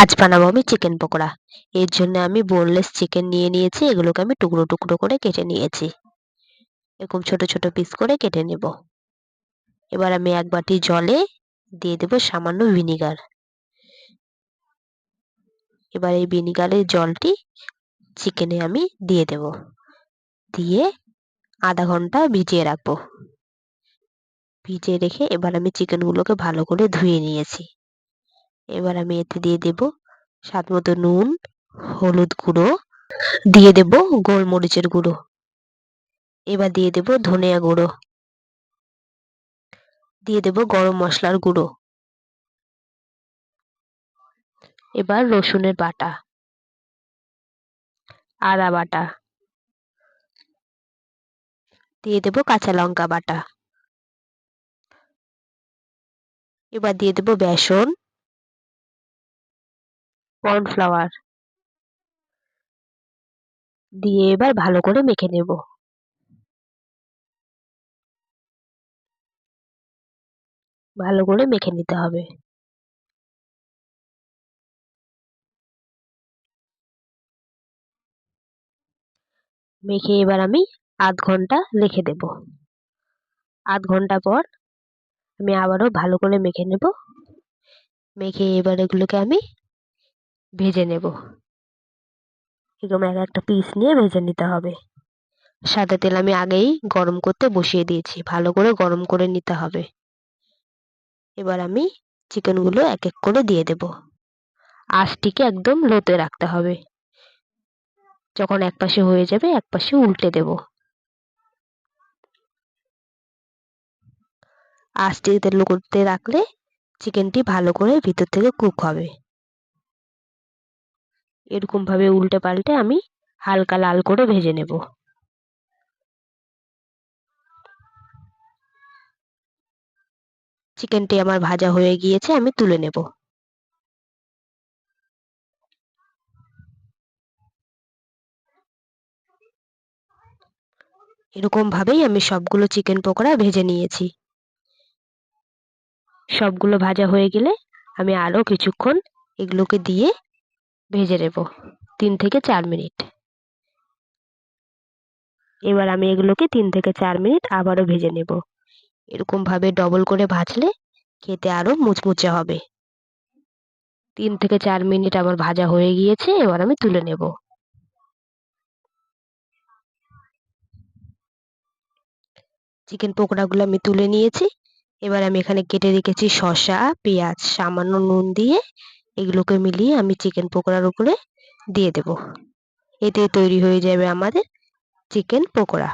আজ বানাবো আমি চিকেন পকোড়া। এর জন্য আমি বোনলেস চিকেন নিয়ে নিয়েছি, এগুলোকে আমি টুকরো টুকরো করে কেটে নিয়েছি। এরকম ছোট ছোট পিস করে কেটে নেব। এবার আমি এক বাটি জলে দিয়ে দেব সামান্য ভিনিগার এবার এই ভিনিগারের জলটি চিকেনে আমি দিয়ে দেব। দিয়ে আধা ঘণ্টা ভিজিয়ে রাখব। ভিজিয়ে রেখে এবার আমি চিকেনগুলোকে ভালো করে ধুয়ে নিয়েছি। এবার আমি এতে দিয়ে দেব স্বাদ মতো নুন, হলুদ গুঁড়ো, দিয়ে দেব গোলমরিচের গুঁড়ো। এবার দিয়ে দেব ধনিয়া গুঁড়ো। দিয়ে দেব গরম মশলার গুঁড়ো। এবার রসুনের বাটা। আদা বাটা। দিয়ে দেব কাঁচা লঙ্কা বাটা। এবার দিয়ে দেব বেসন। কর্নফ্লাওয়ার দিয়ে এবার ভালো করে মেখে নেব। ভালো করে মেখে নিতে হবে। মেখে এবার আমি আধ ঘণ্টা রেখে দেব। আধ ঘণ্টা পর আমি আবারও ভালো করে মেখে নেব। মেখে এবার এগুলোকে আমি ভেজে নেব। এরকম এক একটা পিস নিয়ে ভেজে নিতে হবে। সাদা তেল আমি আগেই গরম করতে বসিয়ে দিয়েছি ভালো করে গরম করে নিতে হবে। এবার আমি চিকেনগুলো এক এক করে দিয়ে দেব। আঁচটিকে একদম লোতে রাখতে হবে। যখন এক পাশে হয়ে যাবে এক পাশে উল্টে দেব। আঁচটিতে লোতে রাখলে চিকেনটি ভালো করে ভিতর থেকে কুক হবে। এরকম ভাবে উল্টে পাল্টে আমি হালকা লাল করে ভেজে নেব। চিকেনটি আমার ভাজা হয়ে গিয়েছে, আমি তুলে নেব। এরকম ভাবেই আমি সবগুলো চিকেন পকোড়া ভেজে নিয়েছি। সবগুলো ভাজা হয়ে গেলে আমি আরও কিছুক্ষণ এগুলোকে দিয়ে ভেজে নেব তিন থেকে চার মিনিট। এবার আমি এগুলোকে তিন থেকে চার মিনিট আবারও ভেজে নেব। এরকমভাবে ডবল করে ভাজলে খেতে আরও মুচমুচে হবে। তিন থেকে চার মিনিট আমার ভাজা হয়ে গিয়েছে, এবার আমি তুলে নেব। চিকেন পকোড়াগুলো আমি তুলে নিয়েছি। এবার আমি এখানে কেটে রেখেছি শসা, পেঁয়াজ, সামান্য নুন দিয়ে এগুলোকে মিলিয়ে আমি চিকেন পকোড়ার উপরে দিয়ে দেবো। এতে তৈরি হয়ে যাবে আমাদের চিকেন পকোড়া।